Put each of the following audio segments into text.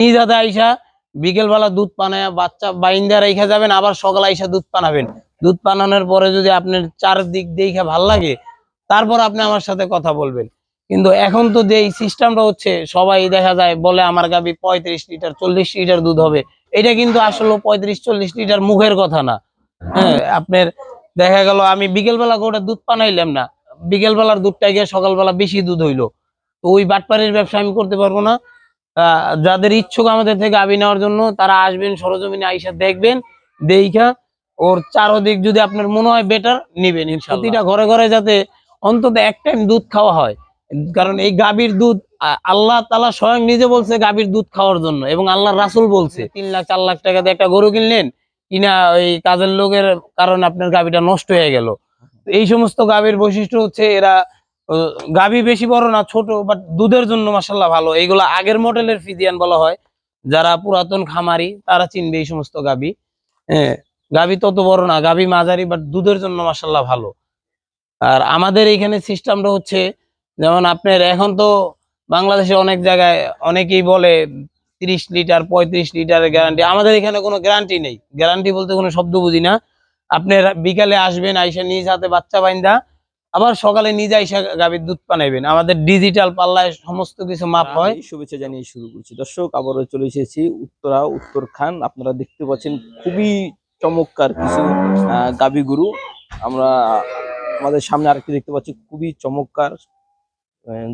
নিজ আইসা বিকেলবেলা দুধ পানায় বাচ্চা বাইন্দা রেখে যাবেন, আবার সকালে আইসা দুধ পানাবেন। দুধ পানানোর পরে যদি আপনার চারদিক দেখে ভালো লাগে, তারপর আপনি আমার সাথে কথা বলবেন। কিন্তু এখন তো যে সিস্টেমটা হচ্ছে, সবাই দেখা যায় বলে, আমার গাবি পঁয়ত্রিশ লিটার, চল্লিশ লিটার দুধ হবে। এটা কিন্তু আসলে পঁয়ত্রিশ, চল্লিশ লিটার মুখের কথা না। হ্যাঁ আপনার দেখা গেল, আমি বিকেলবেলা গোটা দুধ পানাইলাম না। বিকেলবেলার দুধটা গিয়ে সকালবেলা বেশি দুধ হইল। তো ওই বাটপাড়ির ব্যবসা আমি করতে পারব না। যাদের ইচ্ছুক আমাদের থেকে আবি নেওয়ার জন্য, তারা আসবেন সরজমিনে, আইসা দেখবেন, দেইখা ওর চারোদিক যদি আপনার মনে হয় বেটার নিবেন প্রতিটা ঘরে ঘরে যাতে অন্তত এক টাইম দুধ খাওয়া হয়। কারণ এই গাভীর দুধ আল্লাহ তালা স্বয়ং নিজে বলছে গাভীর দুধ খাওয়ার জন্য এবং আল্লাহ রাসুল বলছে, তিন লাখ, চার লাখ টাকা দিয়ে একটা গরু কিনলেন, কিনা ওই কাজের লোকের কারণে আপনার গাভীটা নষ্ট হয়ে গেল। এই সমস্ত গাভীর বৈশিষ্ট্য হচ্ছে এরা গাভী বেশি বড় না, ছোট বাট দুধের জন্য মাসাল্লাহ ভালো। এইগুলো আগের মডেলের ফিজিয়ান বলা হয়। যারা পুরাতন খামারি, তারা চিনবে এই সমস্ত গাভী। হ্যাঁ গাভী তত বড় না, গাভী মাঝারি বাট দুধের জন্য মাসাল্লাহ ভালো। আর আমাদের এখানে সিস্টেমটা হচ্ছে, যেমন আপনার এখন তো বাংলাদেশে অনেক জায়গায় অনেকেই বলে, তিরিশ লিটার, পঁয়ত্রিশ লিটারের গ্যারান্টি আমাদের এখানে কোনো গ্যারান্টি নেই। গ্যারান্টি বলতে কোনো শব্দ বুঝি না। আপনি বিকালে আসবেন, আইসা নিজ হাতে বাচ্চা বাইন্দা আবার সকালে নিজে আইসা গাভীর দুধ পানাইবেন আমাদের ডিজিটাল পাল্লায় সমস্ত কিছু মাপ হয়। শুভেচ্ছা জানিয়ে শুরু করছি। দর্শক আবারও চলে এসেছি উত্তরা উত্তর খান আপনারা দেখতে পাচ্ছেন খুবই চমৎকার কিছু আহ, গাভী গরু। আমরা আমাদের সামনে আরেকটি দেখতে পাচ্ছি খুবই চমৎকার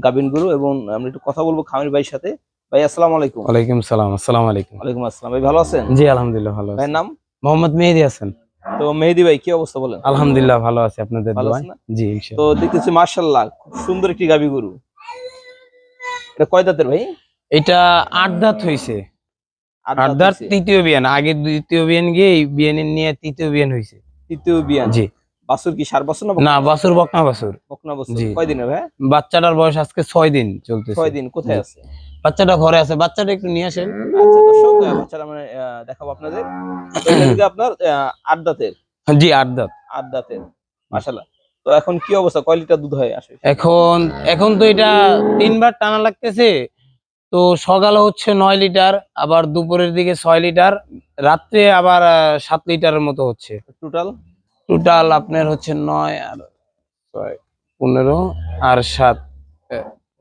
গাভীন গরু এবং আমরা একটু কথা বলব খামির ভাইয়ের সাথে। ভাই আসসালামু আলাইকুম। ওয়ালাইকুম সালাম আসসালাম আলাইকুম। ওয়ালাইকুম আসসালাম। ভাই ভালো আছেন? জি আলহামদুলিল্লাহ ভালো ভাইয়ের নাম? মোহাম্মদ মেহেদি আছেন তো মেহেদি ভাই কি অবস্থা বলেন? আলহামদুলিল্লাহ ভালো আছি আপনাদের? জি তো দেখতেছি মার্শাল্লাহ খুব সুন্দর একটি গাভী গরু। এটা কয় দাঁতের ভাই? এটা আট দাঁত হইছে। আট দাঁত। তৃতীয় বিয়ান। আগে দ্বিতীয় বিয়ান গিয়ে এই বিয়ানের নিয়ে তৃতীয় বিয়ান হইছে। তৃতীয় বিয়ান। জি। কি সার বাছুর না না বাসুর বকনা বাসুর বকনা বাছুর। জি। কয় দিনের ভাই? বাচ্চাটার বয়স আজকে ছয় দিন চলতেছে। ছয় দিন কোথায় আছে? বাচ্চাটা ঘরে আছে বাচ্চাটা একটু নিয়ে আসেন। আচ্ছা দর্শক আহ, আমরা আহ, দেখাবো আপনাদের। এটা আপনার আহ, আট দাঁতের। জি আট দাঁত। আট দাঁতের মাশাল্লাহ তো এখন কি অবস্থা? কয় লিটার দুধ হয় আসে এখন এখন তো এটা তিনবার টানা লাগতেছে। তো সকালে হচ্ছে নয় লিটার আবার দুপুরের দিকে ছয় লিটার রাত্রে আবার আহ, সাত লিটারের মতো হচ্ছে। টোটাল টোটাল আপনার হচ্ছে নয় আর ছয় পনেরো আর সাত আহ, পনেরো আর সাত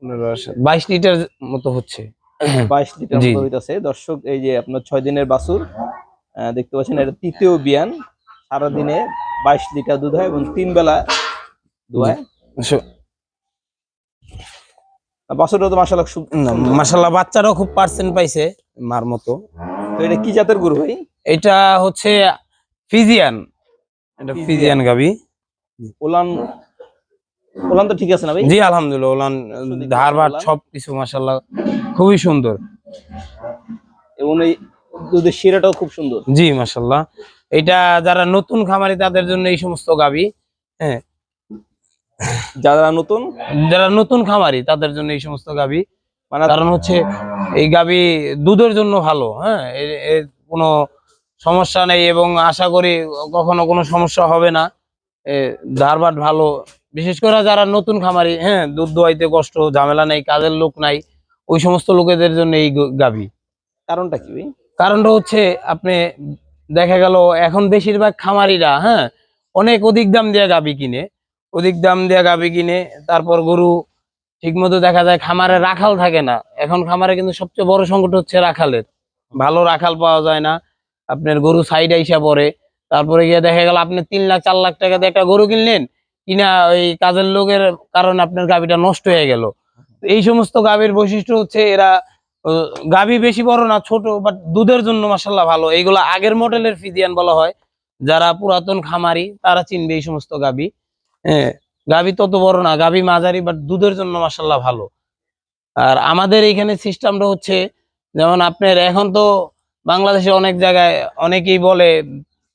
বাইশ লিটার মতো হচ্ছে। বাইশ লিটার মতো। হইতাছে। দর্শক এই যে আপনার ছয় দিনের আহ, দেখতে পাচ্ছেন এটা তৃতীয় বিয়ান। সারাদিনে বাইশ লিটার দুধ হয় এবং তিন বেলা দুয়ায় বাছুরটা তো মাসাল্লাহ না, বাচ্চারাও খুব পার্সেন্ট পাইছে মার মতো। তো এটা কি জাতের গরু ভাই? এটা হচ্ছে ফিজিয়ান। এটা। ফিজিয়ান গাবি। ওলান ওলান তো ঠিক আছে না ভাই? জি আলহামদুলিল্লাহ ওলান সুদিক ধারবার ওলান। সবকিছু মাশাল্লাহ খুবই সুন্দর। এবং এই দুধের শিরাটাও খুব সুন্দর। জি মাশাল্লাহ এটা যারা নতুন খামারি তাদের জন্য এই সমস্ত গাবি হ্যাঁ। যারা নতুন? যারা নতুন খামারি তাদের জন্য এই সমস্ত গাবি। মানে কারণ হচ্ছে এই গাবি দুধের জন্য ভালো হ্যাঁ। এর- কোনো সমস্যা নেই এবং আশা করি কখনো কোনো সমস্যা হবে না। ধারবাট ভালো বিশেষ করে যারা নতুন খামারি হ্যাঁ দুধ দোয়াইতে কষ্ট ঝামেলা নেই কাজের লোক নাই ওই সমস্ত লোকেদের জন্য এই গ- গাবি কারণটা কি কারণটা হচ্ছে আপনি দেখা গেল এখন বেশিরভাগ খামারিরা হ্যাঁ অনেক অধিক দাম দিয়ে গাবি কিনে। অধিক দাম দিয়ে গাবি কিনে তারপর গরু ঠিকমতো দেখা যায় খামারে রাখাল থাকে না। এখন খামারে কিন্তু সবচেয়ে বড় সংকট হচ্ছে রাখালের। ভালো রাখাল পাওয়া যায় না। আপনার গরু সাইড আইসা পরে তারপরে গিয়ে দেখা গেল আপনি তিন লাখ চার লাখ টাকা দিয়ে একটা গরু কিনলেন কিনা ওই কাজের লোকের কারণে আপনার গাবিটা নষ্ট হয়ে গেল। এই সমস্ত গাবির বৈশিষ্ট্য হচ্ছে এরা গাভী বেশি বড় না, ছোট বাট দুধের জন্য মাসাল্লাহ ভালো। এইগুলো আগের মডেলের ফিজিয়ান বলা হয়। যারা পুরাতন খামারি, তারা চিনবে এই সমস্ত গাভী। হ্যাঁ গাভী তত বড় না, গাভী মাঝারি বাট দুধের জন্য মাসাল্লাহ ভালো। আর আমাদের এখানে সিস্টেমটা হচ্ছে, যেমন আপনার এখন তো বাংলাদেশে অনেক জায়গায় অনেকেই বলে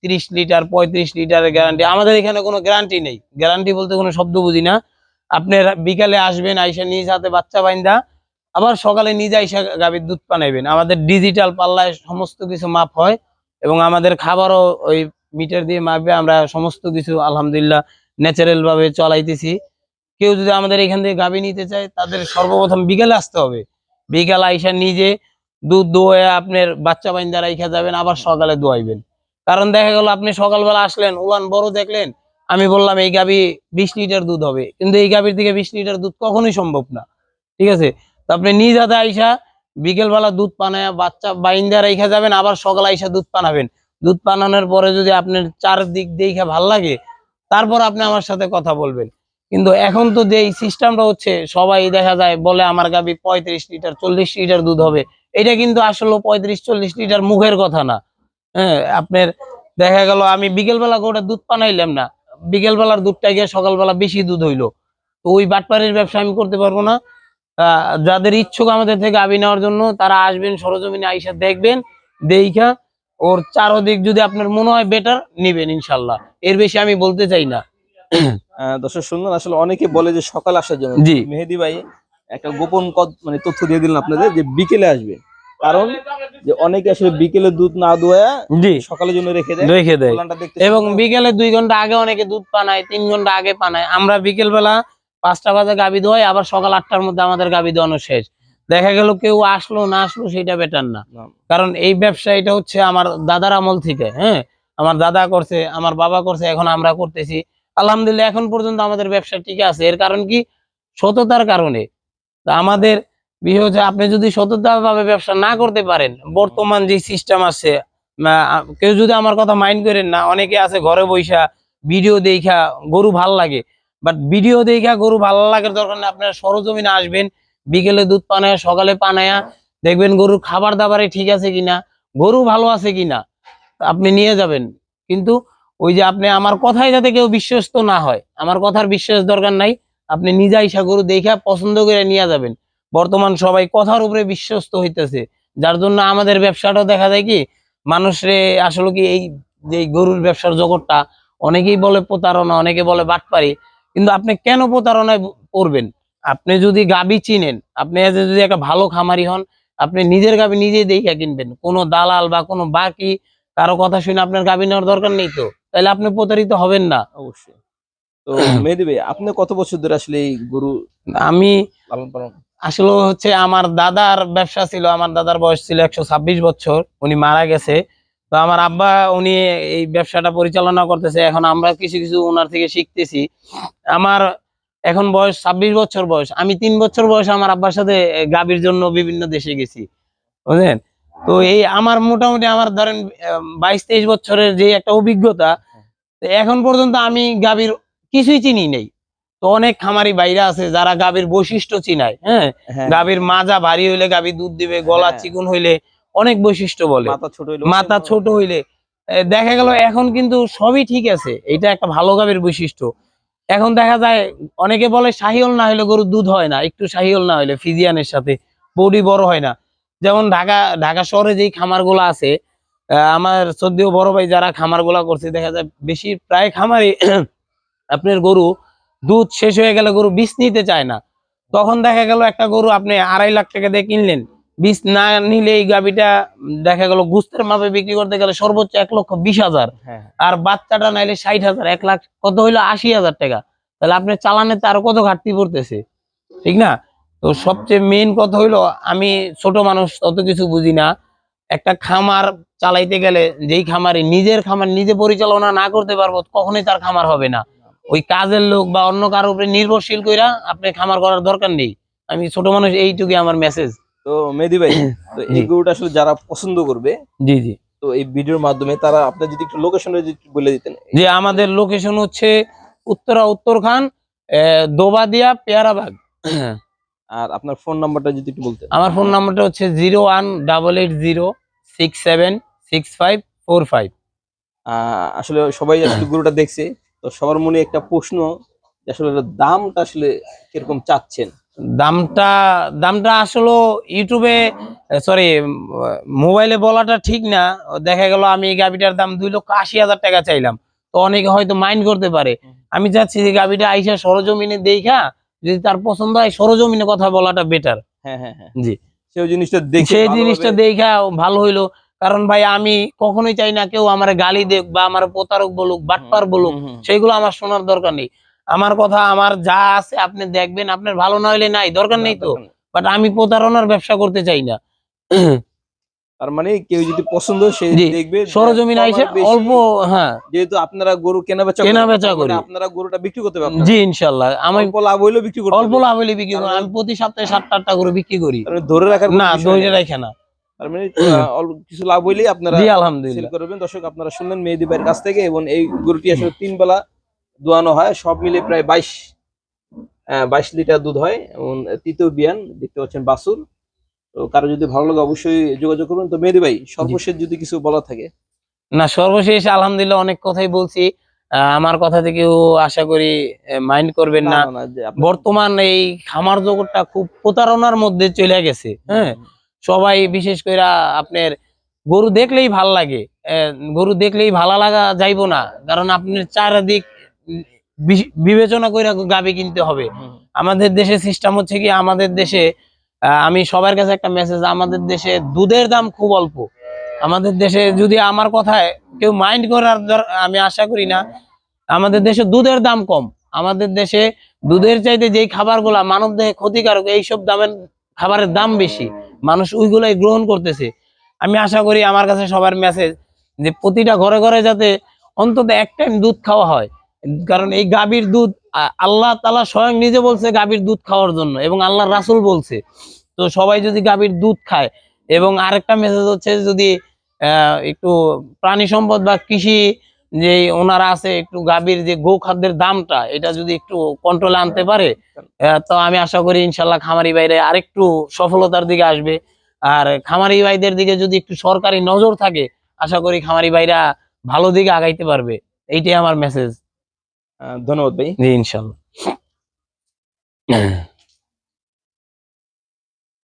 তিরিশ লিটার, পঁয়ত্রিশ লিটারের গ্যারান্টি আমাদের এখানে কোনো গ্যারান্টি নেই। গ্যারান্টি বলতে কোনো শব্দ বুঝি না। আপনি বিকালে আসবেন, আইসা নিজ হাতে বাচ্চা বাইন্দা, আবার সকালে নিজে আইসা গাভীর দুধ পানাইবেন আমাদের ডিজিটাল পাল্লায় সমস্ত কিছু মাপ হয় এবং আমাদের খাবারও ওই মিটার দিয়ে মাপবে আমরা সমস্ত কিছু আলহামদুলিল্লাহ ন্যাচারাল ভাবে চলাইতেছি। কেউ যদি আমাদের এখান থেকে গাভী নিতে চায়, তাদের সর্বপ্রথম বিকালে আসতে হবে। বিকাল আইসা নিজে দুধ দোয়ে আপনার বাচ্চা বাইন্দা রাইখা যাবেন, আবার সকালে দোয়াইবেন। কারণ দেখা গেল আপনি সকালবেলা আসলেন, উলান বড় দেখলেন, আমি বললাম, এই গাবি বিশ লিটার দুধ হবে। কিন্তু এই গাবির থেকে বিশ লিটার দুধ কখনোই সম্ভব না, ঠিক আছে? তো আপনি নিজ হাতে আইসা বিকেলবেলা দুধ পানায়, বাচ্চা বাইন্দা রেখে যাবেন, আবার সকালে আইসা দুধ পানাবেন। দুধ পানানোর পরে যদি আপনার চারদিক দেখে ভালো লাগে, তারপর আপনি আমার সাথে কথা বলবেন। কিন্তু এখন তো যে সিস্টেমটা হচ্ছে, সবাই দেখা যায় বলে, আমার গাবি পঁয়ত্রিশ লিটার, চল্লিশ লিটার দুধ হবে। এটা কিন্তু আসলে পঁয়ত্রিশ, চল্লিশ লিটার মুখের কথা না। হ্যাঁ আপনার দেখা গেল আমি বিকেলবেলা গোটা দুধ পানাইলাম না। বিকেলবেলার দুধটা গিয়ে সকালবেলা বেশি দুধ হইল। তো ওই বাটপাড়ির ব্যবসা আমি করতে পারব না। যাদের ইচ্ছুক আমাদের থেকে আবি নেওয়ার জন্য তারা আসবেন সরজমিনে আইসা দেখবেন দেইখা ওর চারোদিক যদি আপনার মনে হয় বেটার নিবেন ইনশাল্লাহ। এর বেশি আমি বলতে চাই না। দর্শক শুনলেন আসলে অনেকে বলে যে সকাল আসার জন্য। জি। মেহেদি ভাই একটা গোপন কদ- মানে তথ্য দিয়ে দিলেন আপনাদের যে বিকেলে আসবে। কারণ যে অনেকে আসলে বিকেলে দুধ না দোয়া জি। সকালের জন্য রেখে দেয়। রেখে দেয়। এবং বিকেলে দুই ঘণ্টা আগে অনেকে দুধ পানায় তিন ঘণ্টা আগে পানায় আমরা বিকেল বেলা পাঁচটা বাজে গাবি দোয়াই আবার সকাল আটটার মধ্যে আমাদের গাবি দোয়ানো শেষ। দেখা গেল কেউ আসলো না আসলো সেটা বেটার না। না। কারণ এই ব্যবসা এটা হচ্ছে আমার দাদার আমল থেকে হ্যাঁ? আমার দাদা করছে আমার বাবা করছে এখন আমরা করতেছি। আলহামদুলিল্লাহ এখন পর্যন্ত আমাদের ব্যবসা ঠিক আছে। এর কারণ কি? সততার কারণে। তা আমাদের বিষয় হচ্ছে আপনি যদি সততা ভাবে ব্যবসা না করতে পারেন, বর্তমান যে সিস্টেম আছে কেউ যদি আমার কথা মাইন্ড করেন না, অনেকে আছে ঘরে বৈশা ভিডিও দেখা গরু ভালো লাগে। বাট ভিডিও দেখা গরু ভালো লাগার দরকার নেই, আপনারা সরজমিনে আসবেন, বিকেলে দুধ পানায়া, সকালে পানায়া, দেখবেন গরুর খাবার দাবারে ঠিক আছে কিনা, গরু ভালো আছে কিনা, আপনি নিয়ে যাবেন। কিন্তু ওই যে আপনি আমার কথায় যাতে কেউ বিশ্বস্ত না হয়, আমার কথার বিশ্বাস দরকার নাই, আপনি নিজে আইসা গরু দেখা পছন্দ করে নিয়ে যাবেন। বর্তমান সবাই কথার উপরে বিশ্বস্ত হইতেছে। যার জন্য আমাদের ব্যবসাটাও দেখা যায় কি মানুষরে আসলে কি এই যে গরুর ব্যবসার জগৎটা অনেকেই বলে প্রতারণা অনেকে বলে বাটপারি কিন্তু আপনি কেন প্রতারণায় পড়বেন? আপনি যদি গাবি চিনেন আপনি যদি একটা ভালো খামারি হন আপনি নিজের গাবি নিজেই দেখে কিনবেন। কোনো দালাল বা কোনো বাকি কারও কথা শুনে আপনার গাবি নেওয়ার দরকার নেই তো। তাহলে আপনি প্রতারিত হবেন না। অবশ্যই। তো ভাই আপনি কত বছর ধরে আসলে এই গরু আমি আসলে হচ্ছে আমার দাদার ব্যবসা ছিল, আমার দাদার বয়স ছিল একশো ছাব্বিশ বছর, উনি মারা গেছে। তো আমার আব্বা, উনি এই ব্যবসাটা পরিচালনা করতেছে। এখন আমরা কিছু কিছু ওনার থেকে শিখতেছি। আমার এখন বয়স ছাব্বিশ বছর বয়স। আমি তিন বছর বয়স আমার আব্বার সাথে গাবির জন্য বিভিন্ন দেশে গেছি। বুঝলেন? তো এই আমার মোটামুটি আমার ধরেন বাইশ তেইশ বছরের যে একটা অভিজ্ঞতা এখন পর্যন্ত আমি গাবির কিছুই চিনি নেই। তো অনেক খামারি বাইরে আছে যারা গাভীর বৈশিষ্ট্য চিনায় হ্যাঁ? হ্যাঁ। গাভীর মাজা ভারী হইলে গাভী দুধ দিবে গলা হ্যাঁ। চিকুন হইলে অনেক বৈশিষ্ট্য বলে। মাথা ছোট হইল মাথা ছোট হইলে দেখা গেল এখন কিন্তু সবই ঠিক আছে এটা একটা ভালো গাভীর বৈশিষ্ট্য। এখন দেখা যায় অনেকে বলে শাহিওল না হইলে গরুর দুধ হয় না একটু শাহিওল না হইলে ফিজিয়ানের সাথে বডি বড় হয় না। যেমন ঢাকা ঢাকা শহরে যেই খামারগুলো আছে আমার সদ্য বড় ভাই যারা খামারগুলা করছে দেখা যায় বেশি প্রায় খামারে আপনার গরু দুধ শেষ হয়ে গেলে গরু বিষ নিতে চায় না। তখন দেখা গেল একটা গরু আপনি আড়াই লাখ টাকা দিয়ে কিনলেন। বিষ না নিলে এই গাবিটা দেখা গেল গুস্তের মাপে বিক্রি করতে গেলে সর্বোচ্চ এক লক্ষ বিশ হাজার। হ্যাঁ। আর বাচ্চাটা নাইলে ষাট হাজার এক লাখ কত হইল আশি হাজার টাকা। তাহলে আপনি চালানেতে আরও কত ঘাটতি পড়তেছে? ঠিক না? তো সবচেয়ে মেন কথা হইল আমি ছোট মানুষ অত কিছু বুঝি না। একটা খামার চালাইতে গেলে যেই খামারে নিজের খামার নিজে পরিচালনা না করতে পারব কখনোই তার খামার হবে না। ওই কাজের লোক বা অন্য কারোর উপরে নির্ভরশীল কইরা আপনি খামার করার দরকার নেই। আমি ছোট মানুষ এইটুকুই আমার মেসেজ তো মেহেদি ভাই তো এই। গরুটা আসলে যারা পছন্দ করবে জি জি। তো এই ভিডিওর মাধ্যমে তারা আপনি যদি একটু লোকেশন বলে দিতেন। যে আমাদের লোকেশন হচ্ছে উত্তরা উত্তরখান দোবাদিয়া পেয়ারাবাগ। আর আপনার ফোন নাম্বারটা যদি একটু বলতেন। আমার ফোন নাম্বারটা হচ্ছে zero one double eight zero six seven six five four five. আসলে সবাই গরুটা দেখছে তো সবার মনে একটা প্রশ্ন আসলে দামটা আসলে কীরকম চাচ্ছেন? দামটা দামটা আসলে ইউটিউবে সরি মোবাইলে বলাটা ঠিক না। দেখা গেল আমি এই গাবিটার দাম দুই লক্ষ আশি হাজার টাকা চাইলাম। তো অনেকে হয়তো মাইন্ড করতে পারে। আমি চাচ্ছি যে গাবিটা আইসা সরজমিনে দেখা যদি তার পছন্দ হয় সরজমিনে কথা বলাটা বেটার হ্যাঁ হ্যাঁ হ্যাঁ। জি। সেই জিনিসটা দেখে সেই জিনিসটা দেখা ভালো হইল। কারণ ভাই আমি কখনোই চাই না কেউ আমার গালি দেখ বা আমার প্রতারক বলুক বাটপার বলুক সেইগুলো আমার শোনার দরকার নেই। আমার কথা আমার যা আছে আপনি দেখবেন আপনার ভালো না হইলে নাই দরকার নেই তো। বাট আমি প্রতারণার ব্যবসা করতে চাই না। তার মানে কেউ যদি পছন্দ সে জি, দেখবে যে সরজমিন আইসে অল্প হ্যাঁ। যেহেতু আপনারা গরু কেনা বেচা কেনা বেচা মানে করি। আপনারা গরুটা বিক্রি করতে পারবেন জি ইনশাল্লাহ। আমি অল্প লাভ হইলেও বিক্রি করতে অল্প। লাভ বিক্রি করি। আমি প্রতি সপ্তাহে সাতটা আটটা করে বিক্রি করি। মানে ধরে রাখার না নেই। রাখে না। তার মানে কিছু লাভ হইলেই আপনারা আলহামদুলিল্লাহ। করবেন। দর্শক আপনারা শুনলেন মেহেদি ভাইয়ের কাছ থেকে এবং এই গরুটি আসলে তিন বেলা দোয়ানো হয়। সব মিলে প্রায় বাইশ বাইশ লিটার দুধ হয় এবং তৃতীয় বিয়ান দেখতে পাচ্ছেন বাসুর তো কারও যদি ভালো লাগে অবশ্যই যোগাযোগ করবেন। তো মেহেদি ভাই সর্বশেষ যদি কিছু বলা থাকে। না সর্বশেষ আলহামদুলিল্লাহ অনেক কথাই বলছি। আমার কথা থেকেও আশা করি মাইন্ড করবেন না বর্তমান এই খামার জগৎটা খুব প্রতারণার মধ্যে চলে গেছে হ্যাঁ? সবাই বিশেষ করে আপনার গরু দেখলেই ভালো লাগে। গরু দেখলেই ভালো লাগা যাইবো না। কারণ আপনার চারিদিক বিবেচনা করে গাবি কিনতে হবে। আমাদের দেশে সিস্টেম হচ্ছে কি আমাদের দেশে আমি সবার কাছে একটা মেসেজ আমাদের দেশে দুধের দাম খুব অল্প। আমাদের দেশে যদি আমার কথায় কেউ মাইন্ড করার আমি আশা করি না আমাদের দেশে দুধের দাম কম। আমাদের দেশে দুধের চাইতে যেই খাবারগুলা মানব দেহে ক্ষতিকারক এইসব দামের খাবারের দাম বেশি। মানুষ ওইগুলাই গ্রহণ করতেছে। আমি আশা করি আমার কাছে সবার মেসেজ যে প্রতিটা ঘরে ঘরে যাতে অন্তত এক টাইম দুধ খাওয়া হয়। কারণ এই গাভীর দুধ আল্লাহ তালা স্বয়ং নিজে বলছে গাভীর দুধ খাওয়ার জন্য এবং আল্লাহ রাসুল বলছে। তো সবাই যদি গাভীর দুধ খায় এবং আরেকটা মেসেজ হচ্ছে যদি একটু প্রাণী সম্পদ বা কৃষি যে ওনারা আছে একটু গাভীর যে গো খাদ্যের দামটা এটা যদি একটু কন্ট্রোলে আনতে পারে আহ, তো আমি আশা করি ইনশাল্লাহ খামারি বাইরে আরেকটু সফলতার দিকে আসবে। আর খামারি ভাইদের দিকে যদি একটু সরকারি নজর থাকে আশা করি খামারি ভাইরা ভালো দিকে আগাইতে পারবে। এইটাই আমার মেসেজ ধন্যবাদ ভাই। জি ইনশাল্লাহ।